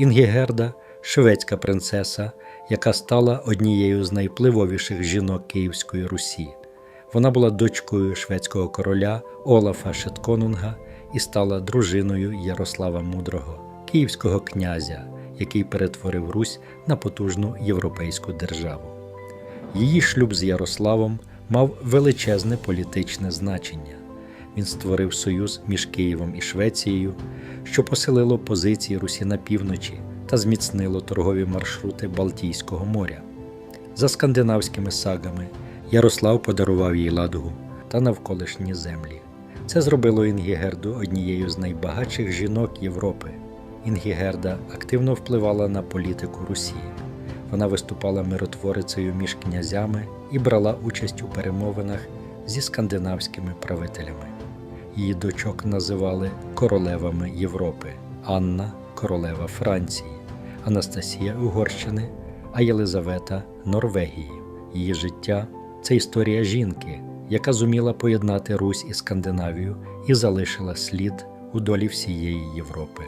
Інгігерда шведська принцеса, яка стала однією з найвпливовіших жінок Київської Русі. Вона була дочкою шведського короля Олафа Шетконунга і стала дружиною Ярослава Мудрого, київського князя, який перетворив Русь на потужну європейську державу. Її шлюб з Ярославом мав величезне політичне значення. Він створив союз між Києвом і Швецією, що посилило позиції Русі на півночі та зміцнило торгові маршрути Балтійського моря. За скандинавськими сагами Ярослав подарував їй ладгу та навколишні землі. Це зробило Інгігерду однією з найбагатших жінок Європи. Інгігерда активно впливала на політику Русі. Вона виступала миротворицею між князями і брала участь у перемовинах зі скандинавськими правителями. Її дочок називали королевами Європи, Анна королева Франції, Анастасія Угорщини, а Єлизавета Норвегії. Її життя це історія жінки, яка зуміла поєднати Русь і Скандинавію і залишила слід у долі всієї Європи.